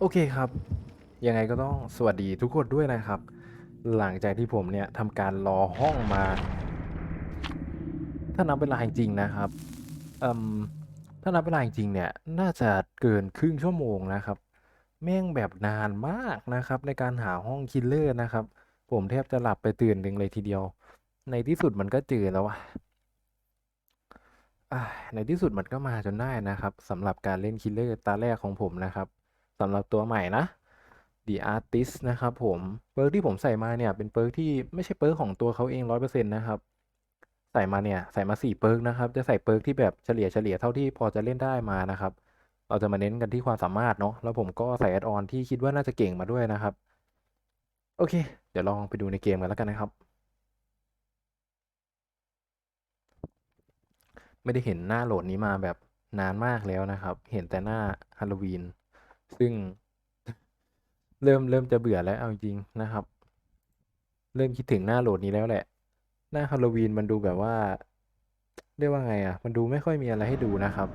โอเคครับ ยังไงก็ต้องสวัสดีทุกคนด้วยนะครับ หลังจากที่ผมเนี่ยทำการรอห้องมา ถ้านับเวลาจริงๆนะครับอืมถ้านับเวลาจริงๆเนี่ยน่าจะเกินครึ่งชั่วโมงนะครับ แม่งแบบนานมากนะครับ ในการหาห้องคิลเลอร์นะครับ ผมแทบจะหลับไปตื่นหนึ่งเลยทีเดียว ในที่สุดมันก็เจอแล้ววะอ่าในที่สุดมันก็มาจนได้นะครับสำหรับการเล่นคิลเลอร์ตาแรกของผมนะครับ สำหรับตัวใหม่นะ The Artist นะครับผมเปิร์กที่ผมใส่มาเนี่ยเป็นเปิร์กที่ไม่ใช่เปิร์กของตัวเขาเองร้อยเปอร์เซ็นต์นะครับใส่มาเนี่ยใส่มาสี่เปิร์กนะครับจะใส่เปิร์กที่แบบเฉลี่ยเฉลี่ยเท่าที่พอจะเล่นได้มานะครับเราจะมาเน้นกันที่ความสามารถเนาะแล้วผมก็ใส่แอดออนที่คิดว่าน่าจะเก่งมาด้วยนะครับ โอเค เดี๋ยวลองไปดูในเกมกันแล้วกันนะครับ ไม่ได้เห็นหน้าโหลดนี้มาแบบนานมากแล้วนะครับ เห็นแต่หน้าฮาโลวีน ซึ่งเริ่มเริ่มจะเบื่อแล้วเอาจริงนะครับ เริ่มคิดถึงหน้าโหลดนี้แล้วแหละ หน้าฮาโลวีนมันดูแบบว่า เรียกว่าไงอะ มันดูไม่ค่อยมีอะไรให้ดูนะครับ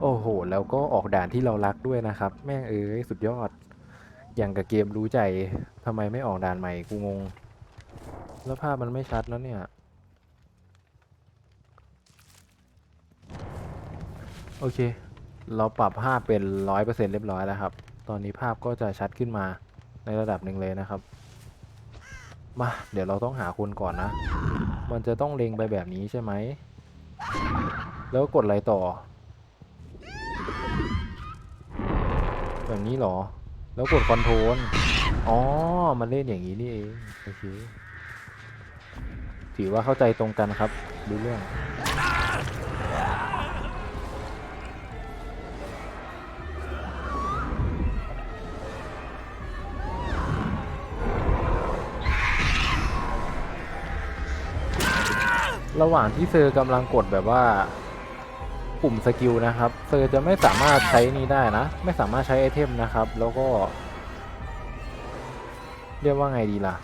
โอ้โห แล้วก็ออกด่านที่เรารักด้วยนะครับ แม่งเอ้ยสุดยอด อย่างกับเกมรู้ใจทำไมไม่ออกด่านใหม่กูงง แล้วภาพมันไม่ชัดแล้วเนี่ยโอเค เราปรับภาพเป็นร้อยเปอร์เซ็นเรียบร้อยแล้วครับ ตอนนี้ภาพก็จะชัดขึ้นมาในระดับหนึ่งเลยนะครับ มา เดี๋ยวเราต้องหาคนก่อนนะ มันจะต้องเล็งไปแบบนี้ใช่ไหม แล้วกดอะไรต่อ แบบนี้เหรอ แล้วกดคอนโทรล อ๋อ มันเล่นอย่างนี้นี่เอง โอเค ถือว่าเข้าใจตรงกันครับ ดูเรื่อง ระหว่างที่เซอร์กำลังกดแบบว่าปุ่มสกิลนะครับ เซอร์จะไม่สามารถใช้นี้ได้นะ ไม่สามารถใช้ไอเทมนะครับ แล้วก็ เรียกว่าไงดีล่ะ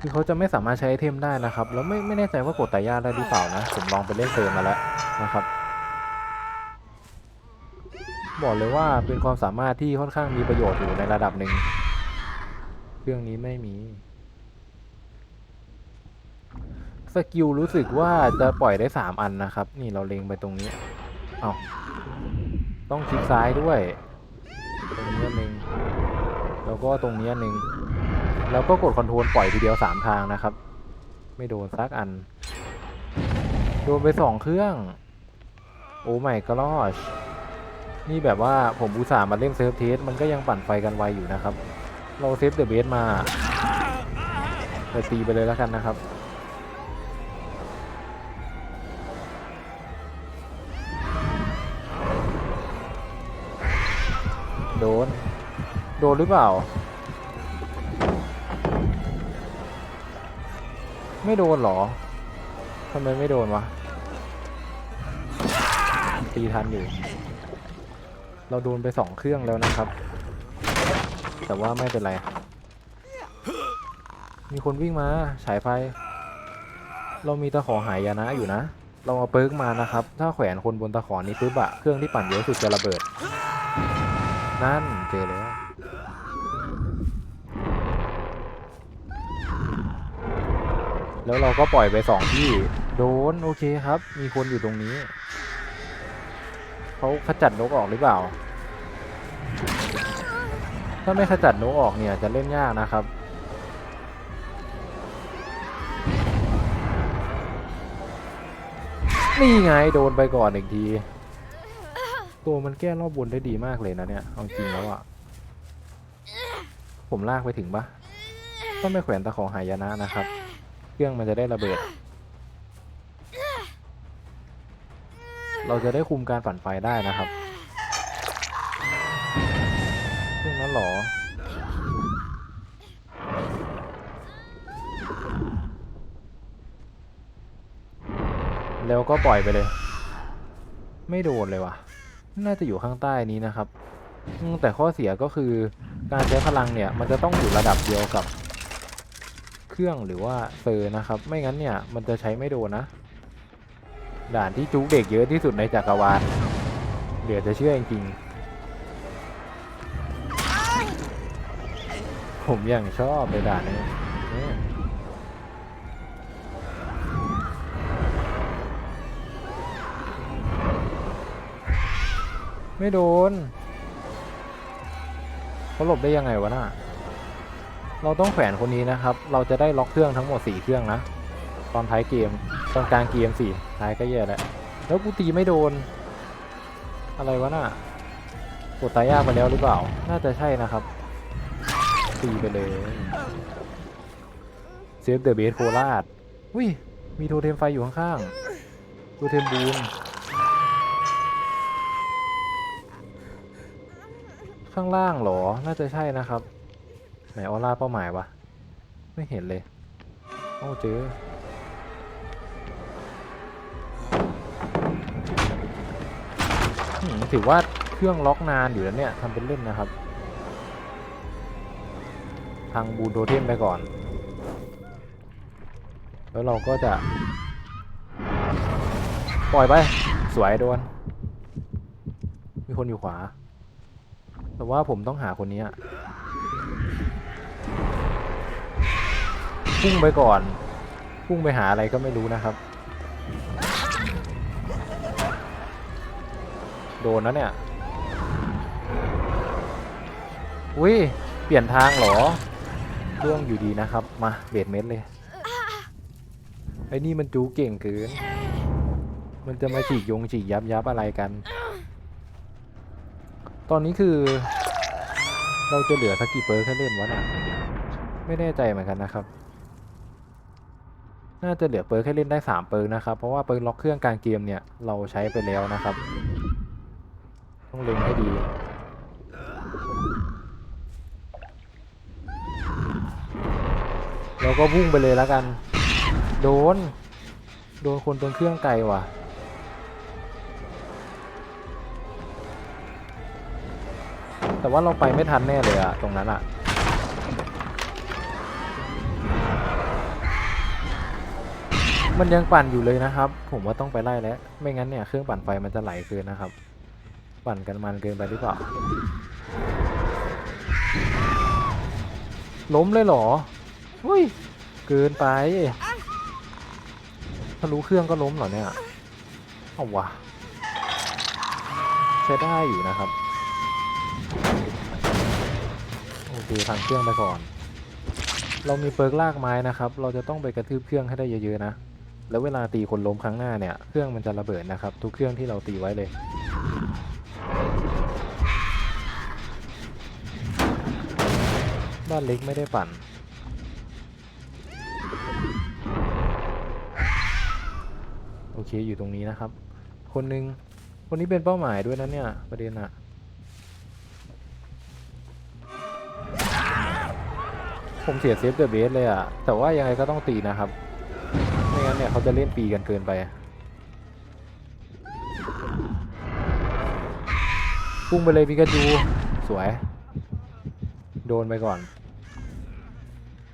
คือเขาจะไม่สามารถใช้ไอเทมได้นะครับ แล้วไม่ไม่แน่ใจว่ากดตายาได้หรือเปล่านะ ผมลองไปเล่นเซอร์มาแล้วนะครับ บอกเลยว่าเป็นความสามารถที่ค่อนข้างมีประโยชน์อยู่ในระดับหนึ่ง เครื่องนี้ไม่มี สกิลรู้สึกว่าจะปล่อยได้สามอันนะครับ นี่เราเล็งไปตรงนี้เอาต้องคลิกซ้ายด้วย ตรงนี้หนึ่งแล้วก็ตรงนี้หนึ่งแล้วก็กดคอนโทรลปล่อยทีเดียวสามทางนะครับ ไม่โดนซักอัน โดนไปสองเครื่อง โอ้ไม่ก็รอชนี่แบบว่าผมอุตส่าห์มาเล่นเซิร์ฟเทส มันก็ยังปั่นไฟกันไวอยู่นะครับ เราเซฟเดอะเบสมาไปตีไปเลยแล้วกันนะครับโดน โดนหรือเปล่า ไม่โดนหรอทำไมไม่โดนวะ ตีทันอยู่ เราโดนไปสองเครื่องแล้วนะครับ แต่ว่าไม่เป็นไร มีคนวิ่งมาฉายไฟ เรามีตะขอหายานะอยู่นะ เราเอาเปิร์กมานะครับ ถ้าแขวนคนบนตะขอนี้ปุ๊บอะเครื่องที่ปั่นเยอะสุดจะระเบิด นั่นเจอแล้วแล้วเราก็ปล่อยไปสองที่ โดน โอเคครับ มีคนอยู่ตรงนี้ เขาขจัดนกออกหรือเปล่า ถ้าไม่ขจัดนกออกเนี่ยจะเล่นยากนะครับ นี่ไงโดนไปก่อนอีกที ตัวมันแก้รอบบนได้ดีมากเลยนะเนี่ยเอาจริงแล้วอะ่ะผมลากไปถึงปะต้องไม่แขวนตะขอหายนะนะครับ เครื่องมันจะได้ระเบิด เราจะได้คุมการปั่นไฟได้นะครับ แล้วก็ปล่อยไปเลย ไม่โดนเลยว่ะ น่าจะอยู่ข้างใต้นี้นะครับแต่ข้อเสียก็คือการใช้พลังเนี่ย มันจะต้องอยู่ระดับเดียวกับ เครื่องหรือว่าเซอร์นะครับ ไม่งั้นเนี่ย มันจะใช้ไม่โดนนะ ด่านที่จุกเด็กเยอะที่สุดในจักรวาลเหลือจะเชื่อจริงๆผมยังชอบเลยด่านนี้ ไม่โดนเขาหลบได้ยังไงวะน่ะเราต้องแขวนคนนี้นะครับ เราจะได้ล็อกเครื่องทั้งหมดสี่เครื่องนะ ตอนท้ายเกม ตอนกลางเกมสี่ท้ายก็แย่แล้วแล้วกูตีไม่โดน อะไรวะน่ะกดตายยากไปแล้วหรือเปล่า น่าจะใช่นะครับ ตีไปเลย เซฟเดอะเบสโคราชอุ้ยมีโทเทมไฟอยู่ข้างๆ โทเทมบูน ข้างล่างหรอ น่าจะใช่นะครับ ไหนออร่าเป้าหมายวะ ไม่เห็นเลย โอ้เจอหืมถือว่าเครื่องล็อกนานอยู่แล้วเนี่ยทำเป็นเล่นนะครับ ทางบูโทเทมไปก่อน แล้วเราก็จะ ปล่อยไป สวยโดน มีคนอยู่ขวา แต่ว่าผมต้องหาคนนี้พุ่งไปก่อน พุ่งไปหาอะไรก็ไม่รู้นะครับ โดนนะเนี่ย อุ้ย เปลี่ยนทางเหรอเรื่องอยู่ดีนะครับ มาเบดเม็ดเลย ไอ้นี่มันจูเก่งเกิน มันจะมาฉีกยงฉีกยับยับอะไรกัน ตอนนี้คือ เราจะเหลือสักกี่เปิร์กให้เล่นวะเนี่ยไม่แน่ใจเหมือนกันนะครับ น่าจะเหลือเปิร์กให้เล่นได้สามเปิร์นะครับ เพราะว่าเปิร์ล็อกเครื่องกลางเกมเนี่ยเราใช้ไปแล้วนะครับ ต้องเล็งให้ดี เราก็พุ่งไปเลยแล้วกัน โดน โดนคนตรงเครื่องไกลว่ะ แต่ว่าเราไปไม่ทันแน่เลยอะตรงนั้นอะมันยังปั่นอยู่เลยนะครับ ผมว่าต้องไปไล่แล้ว ไม่งั้นเนี่ยเครื่องปั่นไฟมันจะไหลเกินนะครับ ปั่นกันมันเกินไปหรือเปล่า ล้มเลยเหรออุ้ยเกินไปทะลุเครื่องก็ล้มเหรอเนี่ยเอาวะใช้ได้อยู่นะครับ โอเคทางเครื่องไปก่อน เรามีเปิร์กลากไม้นะครับ เราจะต้องไปกระทืบเครื่องให้ได้เยอะๆนะ แล้วเวลาตีคนล้มครั้งหน้าเนี่ย เครื่องมันจะระเบิดนะครับ ทุกเครื่องที่เราตีไว้เลยบ้านเล็กไม่ได้ปั่น โอเคอยู่ตรงนี้นะครับ คนหนึ่งคนนี้เป็นเป้าหมายด้วยนะเนี่ย ประเด็นอะ ผมเสียเซฟเดอะเบสเลยอะแต่ว่ายังไงก็ต้องตีนะครับ ไม่งั้นเนี่ยเขาจะเล่นปีกันเกินไปพุ่งไปเลยพิกาจูสวย โดนไปก่อน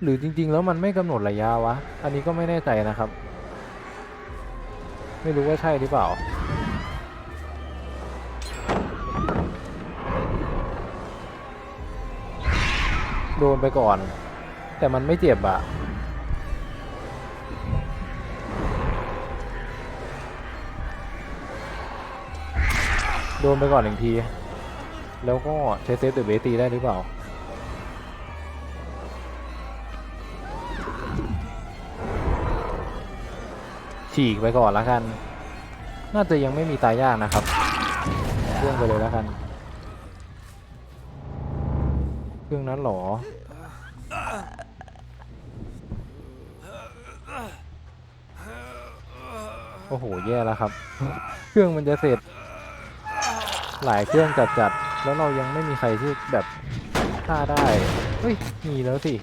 หรือจริง ๆ แล้วมันไม่กำหนดระยะวะ อันนี้ก็ไม่แน่ใจนะครับ ไม่รู้ว่าใช่หรือเปล่าโดนไปก่อน แต่มันไม่เจ็บอะโดนไปก่อนหนึ่งที แล้วก็ใช้เซฟเดอะเบสตีได้หรือเปล่า ฉีกไปก่อนล้วกัน น่าจะยังไม่มีตายยากนะครับเครื่องไปเลยล้วกัน เครื่องนั้นหรอ โอ้โห แย่แล้วครับ เครื่องมันจะเสร็จ หลายเครื่องจัดๆแล้วเรายังไม่มีใครที่แบบฆ่าได้ เฮ้ย มีแล้วสิ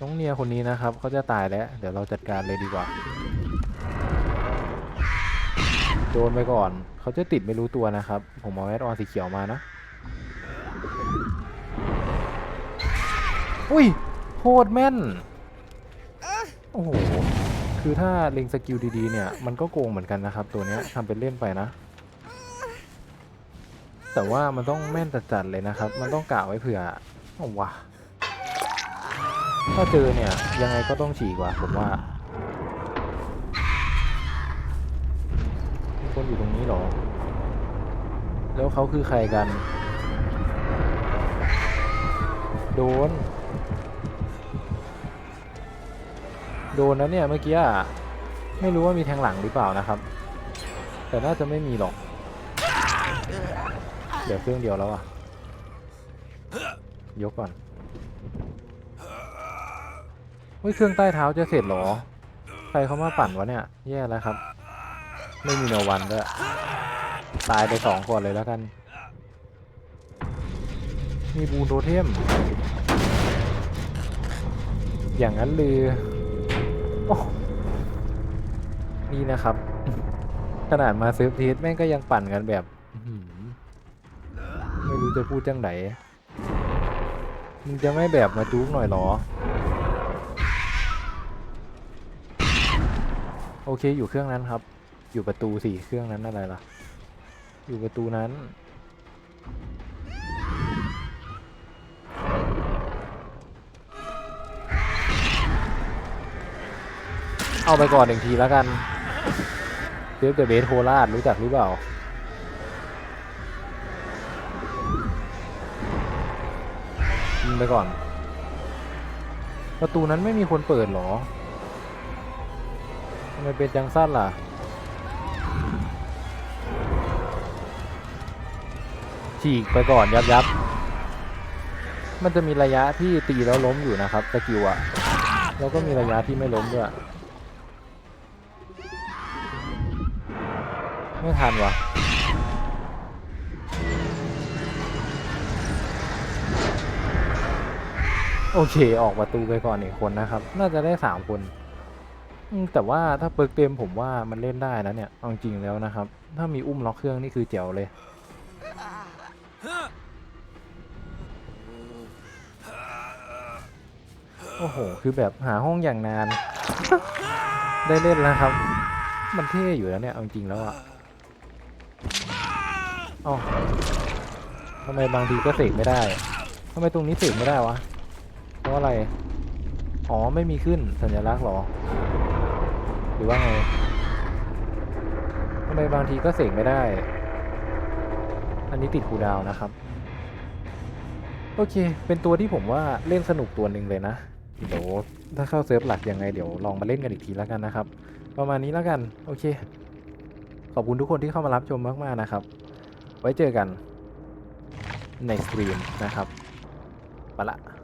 น้องเนียคนนี้นะครับ เขาจะตายแล้ว เดี๋ยวเราจัดการเลยดีกว่า โดนไปก่อน เขาจะติดไม่รู้ตัวนะครับ ผมเอาแอดออนสีเขียวมานะ อุ้ยโคตรแม่น โอ้โห คือถ้าเล็งสกิลดีๆเนี่ยมันก็โกงเหมือนกันนะครับ ตัวนี้ทำเป็นเล่นไปนะ แต่ว่ามันต้องแม่นจัดๆเลยนะครับ มันต้องกะไว้เผื่อเอาถ้าเจอเนี่ยยังไงก็ต้องฉีกว่ะผมว่ามีคนอยู่ตรงนี้หรอ แล้วเขาคือใครกัน โดน โดนนะเนี่ยเมื่อกี้ไม่รู้ว่ามีแทงหลังหรือเปล่านะครับ แต่น่าจะไม่มีหรอกเดี๋ยวเครื่องเดียวแล้วอะ ยกก่อนเฮ้ยเครื่องใต้เท้าจะเสร็จหรอ ใครเขามาปั่นวะเนี่ย แย่แล้วครับ ไม่มีโนวันด้วย ตายไปสองคนเลยแล้วกัน มีบูนโทเทม อย่างนั้นเลย โอ้นี่นะครับ ขนาดมาซิร์ฟเทสแม่งก็ยังปั่นกันแบบไม่รู้จะพูดจังไหนมึงจะไม่แบบมาจุกหน่อยหรอ โอเคอยู่เครื่องนั้นครับ อยู่ประตูสี่เครื่องนั้นอะไรล่ะ อยู่ประตูนั้น เอาไปก่อนหนึ่งทีแล้วกันเซฟเดอะเบสโคราชรู้จักหรือเปล่ายิงไปก่อน ประตูนั้นไม่มีคนเปิดหรอทำไมเป็นจังสั้นล่ะฉีกไปก่อนยับยับมันจะมีระยะที่ตีแล้วล้มอยู่นะครับสกิลอะแล้วก็มีระยะที่ไม่ล้มด้วย ไม่ทันวะโอเค ออกประตูไปก่อนอีกคนนะครับ น่าจะได้สามคน แต่ว่าถ้าเปิร์กเต็มผมว่ามันเล่นได้นะเนี่ยเอาจริงแล้วนะครับ ถ้ามีอุ้มล็อกเครื่องนี่คือเจ๋วเลย โอ้โห คือแบบหาห้องอย่างนาน ได้เล่นแล้วครับ มันเท่อยู่แล้วเนี่ยเอาจริงแล้วอะ อ้าทำไมบางทีก็เสกไม่ได้ทำไมตรงนี้เสกไม่ได้วะ เพราะอะไร อ๋อไม่มีขึ้นสัญลักษณ์หรอ หรือว่าไงทำไมบางทีก็เสกไม่ได้ อันนี้ติดคูดาวน์นะครับ โอเค เป็นตัวที่ผมว่าเล่นสนุกตัวหนึ่งเลยนะ เดี๋ยวถ้าเข้าเซิร์ฟหลักยังไงเดี๋ยวลองมาเล่นกันอีกทีแล้วกันนะครับ ประมาณนี้แล้วกัน โอเค ขอบคุณทุกคนที่เข้ามารับชมมากๆนะครับ ไว้เจอกันในสตรีมนะครับไปละ